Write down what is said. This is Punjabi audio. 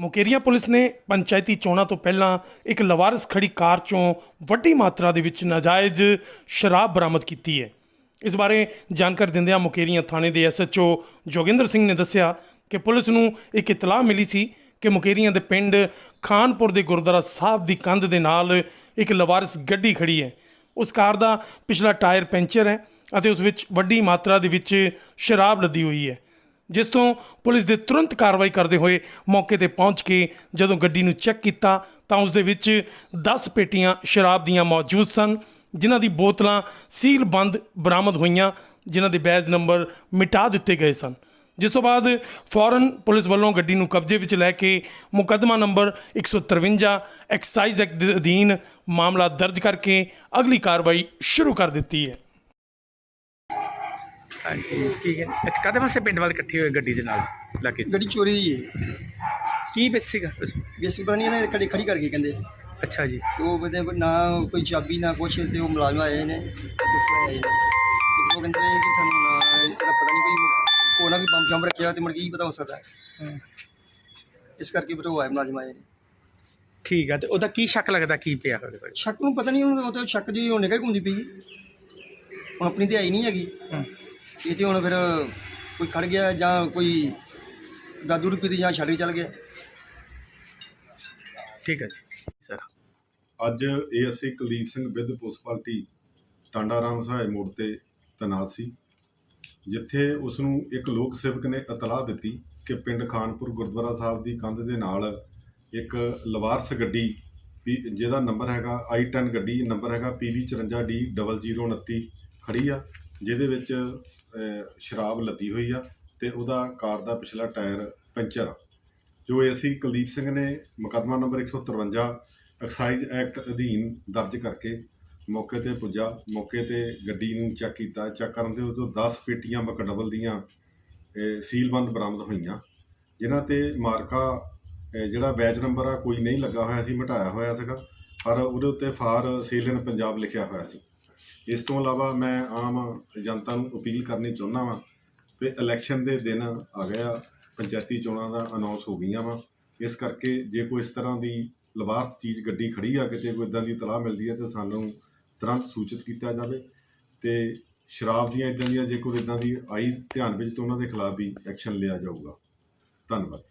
ਮੁਕੇਰੀਆਂ ਪੁਲਿਸ ਨੇ ਪੰਚਾਇਤੀ ਚੋਣਾਂ ਤੋਂ ਪਹਿਲਾਂ ਇੱਕ ਲਵਾਰਸ ਖੜੀ ਕਾਰ ਚੋਂ ਵੱਡੀ ਮਾਤਰਾ ਦੇ ਵਿੱਚ ਨਾਜਾਇਜ਼ ਸ਼ਰਾਬ ਬਰਾਮਦ ਕੀਤੀ ਹੈ। ਇਸ ਬਾਰੇ ਜਾਣਕਾਰੀ ਦਿੰਦਿਆਂ ਮੁਕੇਰੀਆਂ ਥਾਣੇ ਦੇ ਐਸਐਚਓ ਜੋਗਿੰਦਰ ਸਿੰਘ ਨੇ ਦੱਸਿਆ ਕਿ ਪੁਲਿਸ ਨੂੰ ਇੱਕ ਇਤਲਾਹ ਮਿਲੀ ਸੀ ਕਿ ਮੁਕੇਰੀਆਂ ਦੇ ਪਿੰਡ ਖਾਨਪੁਰ ਦੇ ਗੁਰਦੁਆਰਾ ਸਾਹਿਬ ਦੀ ਕੰਧ ਦੇ ਨਾਲ ਇੱਕ ਲਵਾਰਸ ਗੱਡੀ ਖੜੀ ਹੈ। ਉਸ ਕਾਰ ਦਾ ਪਿਛਲਾ ਟਾਇਰ ਪੈਂਚਰ ਹੈ ਅਤੇ ਉਸ ਵਿੱਚ ਵੱਡੀ ਮਾਤਰਾ ਦੇ ਵਿੱਚ ਸ਼ਰਾਬ ਲੱਦੀ ਹੋਈ ਹੈ। ਜਿਸ ਤੋਂ ਪੁਲਿਸ ਦੇ ਤੁਰੰਤ ਕਾਰਵਾਈ ਕਰਦੇ ਹੋਏ ਮੌਕੇ ਤੇ ਪਹੁੰਚ ਕੇ ਜਦੋਂ ਗੱਡੀ ਨੂੰ ਚੈੱਕ ਕੀਤਾ ਤਾਂ ਉਸ ਦੇ ਵਿੱਚ 10 ਪੇਟੀਆਂ ਸ਼ਰਾਬ ਦੀਆਂ ਮੌਜੂਦ ਸਨ, ਜਿਨ੍ਹਾਂ ਦੀ ਬੋਤਲਾਂ ਸੀਲ ਬੰਦ ਬਰਾਮਦ ਹੋਈਆਂ, ਜਿਨ੍ਹਾਂ ਦੇ ਬੈਜ ਨੰਬਰ ਮਿਟਾ ਦਿੱਤੇ ਗਏ ਸਨ। ਜਿਸ ਤੋਂ ਬਾਅਦ ਫੌਰਨ ਪੁਲਿਸ ਵੱਲੋਂ ਗੱਡੀ ਨੂੰ ਕਬਜ਼ੇ ਵਿੱਚ ਲੈ ਕੇ ਮੁਕੱਦਮਾ ਨੰਬਰ 153 ਐਕਸਾਈਜ਼ ਐਕਟ ਦੇ ਅਧੀਨ ਮਾਮਲਾ ਦਰਜ ਕਰਕੇ ਅਗਲੀ ਕਾਰਵਾਈ ਸ਼ੁਰੂ ਕਰ ਦਿੱਤੀ ਹੈ। ਹਾਂਜੀ। ਠੀਕ ਹੈ ਅੱਛਾ ਵਾਸਤੇ ਪਿੰਡ ਵਾਲੇ ਇਕੱਠੇ ਹੋਏ ਗੱਡੀ ਦੇ ਨਾਲ ਲਾਗੇ? ਗੱਡੀ ਚੋਰੀ ਦੀ ਹੈ ਕੀ ਬੇਸਿਕ ਪਤਾ ਨਹੀਂ ਇਹਨੇ ਕੜੀ ਖੜੀ ਕਰਕੇ ਕਹਿੰਦੇ। ਅੱਛਾ ਜੀ। ਉਹ ਬਦੇ ਨਾ ਕੋਈ ਚਾਬੀ ਨਾ ਕੁਛ ਤੇ ਉਹ ਮੁਲਾਜ਼ਮ ਆਏ ਨੇ ਨੇ। ਉਹ ਕਹਿੰਦੇ ਵੀ ਕਿ ਸਾਨੂੰ ਨਾ ਇਹਦਾ ਪਤਾ ਨਹੀਂ ਕੋਈ ਨਾ ਬੰਬ ਜੰਮ ਰੱਖਿਆ ਤੇ ਮੁੜ ਕੇ ਕੀ ਪਤਾ ਹੋ ਸਕਦਾ ਹੈ। ਇਸ ਕਰਕੇ ਉਹ ਆਏ ਮੁਲਾਜ਼ਮ ਆਏ ਨੇ। ਠੀਕ ਆ ਤੇ ਉਹਦਾ ਕੀ ਸ਼ੱਕ ਲੱਗਦਾ ਕੀ ਪਿਆ ਉਹਦੇ ਕੋਲ? ਸ਼ੱਕ ਨੂੰ ਪਤਾ ਨਹੀਂ ਹੁਣ ਉਹ ਤਾਂ ਸ਼ੱਕ ਜੀ ਉਹ ਨਿਕਲ ਘੁੰਮਦੀ ਪਈ। ਹੁਣ ਆਪਣੀ ਤੇ ਆਈ ਨਹੀਂ ਹੈਗੀ। ਇਹ ਤੇ ਹੁਣ ਫਿਰ ਕੋਈ ਖੜ ਗਿਆ ਜਾਂ ਕੋਈ ਦਾਦੂ ਰੁਪਏ ਦੀ ਜਾਂ ਛੱਡ ਕੇ ਚੱਲ ਗਿਆ। ਠੀਕ ਹੈ ਜੀ। ਸਰ। ਅੱਜ A S A Kuldeep Singh with police party Tanda Ram Sahai ਮੋੜ ਤੇ ਤੈਨਾਤ ਸੀ ਜਿੱਥੇ ਉਸ ਨੂੰ ਇੱਕ ਲੋਕ ਸੇਵਕ ਨੇ ਇਤਲਾਹ ਦਿੱਤੀ ਕਿ ਪਿੰਡ ਖਾਨਪੁਰ ਗੁਰਦੁਆਰਾ ਸਾਹਿਬ ਦੀ ਕੰਧ ਦੇ ਨਾਲ ਇੱਕ ਲਵਾਰਸ ਗੱਡੀ ਜਿਹਦਾ ਨੰਬਰ ਹੈਗਾ i10 ਗੱਡੀ ਨੰਬਰ ਹੈਗਾ PV54D 0029 ਖੜੀ ਆ। ਜਿਹਦੇ ਵਿੱਚ ਸ਼ਰਾਬ ਲੱਦੀ ਹੋਈ ਆ ਤੇ ਉਹਦਾ ਕਾਰ ਦਾ ਪਿਛਲਾ ਟਾਇਰ ਪੈਂਚਰ ਆ। ਜੋ ਏਸੀ ਕੁਲਦੀਪ ਸਿੰਘ ਨੇ ਮੁਕੱਦਮਾ ਨੰਬਰ 153 ਐਕਸਾਈਜ਼ ਐਕਟ ਅਧੀਨ ਦਰਜ ਕਰਕੇ ਮੌਕੇ ਤੇ ਪੁੱਜਾ। ਮੌਕੇ ਤੇ ਗੱਡੀ ਨੂੰ ਚੈੱਕ ਕੀਤਾ। ਚੈੱਕ ਕਰਨ ਦੇ ਉਦੋਂ 10 ਪੇਟੀਆਂ ਮਕਡਬਲ ਦੀਆਂ ਸੀਲਬੰਦ ਬਰਾਮਦ ਹੋਈਆਂ, ਜਿਨ੍ਹਾਂ ਤੇ ਮਾਰਕਾ ਜਿਹੜਾ ਬੈਚ ਨੰਬਰ ਆ, ਕੋਈ ਨਹੀਂ ਲੱਗਾ ਹੋਇਆ ਸੀ, ਮਿਟਾਇਆ ਹੋਇਆ ਸੀਗਾ। ਪਰ ਉਹਦੇ ਉੱਤੇ ਫਾਰ ਸੇਲ ਇਨ ਪੰਜਾਬ ਲਿਖਿਆ ਹੋਇਆ ਸੀ। ਇਸ ਤੋਂ ਇਲਾਵਾ ਮੈਂ ਆਮ ਜਨਤਾ ਨੂੰ ਅਪੀਲ ਕਰਨੀ ਚਾਹੁੰਦਾ ਵਾਂ ਵੀ ਇਲੈਕਸ਼ਨ ਦੇ ਦਿਨ ਆ ਗਿਆ, ਪੰਚਾਇਤੀ ਚੋਣਾਂ ਦਾ ਅਨਾਉਂਸ ਹੋ ਗਈਆਂ ਵਾ। ਇਸ ਕਰਕੇ ਜੇ ਕੋਈ ਇਸ ਤਰ੍ਹਾਂ ਦੀ ਲਵਾਰਸ ਚੀਜ਼ ਗੱਡੀ ਖੜੀ ਆ, ਕਿਤੇ ਕੋਈ ਇਦਾਂ ਦੀ ਤਲਾਹ ਮਿਲਦੀ ਹੈ ਤਾਂ ਸਾਨੂੰ ਤੁਰੰਤ ਸੂਚਿਤ ਕੀਤਾ ਜਾਵੇ। ਤੇ ਸ਼ਰਾਬ ਦੀਆਂ ਇਦਾਂ ਦੀਆਂ ਜੇ ਕੋਈ ਇਦਾਂ ਦੀ ਆਈ ਧਿਆਨ ਵਿੱਚ, ਤਾਂ ਉਹਨਾਂ ਦੇ ਖਿਲਾਫ ਵੀ ਐਕਸ਼ਨ ਲਿਆ ਜਾਊਗਾ। ਧੰਨਵਾਦ।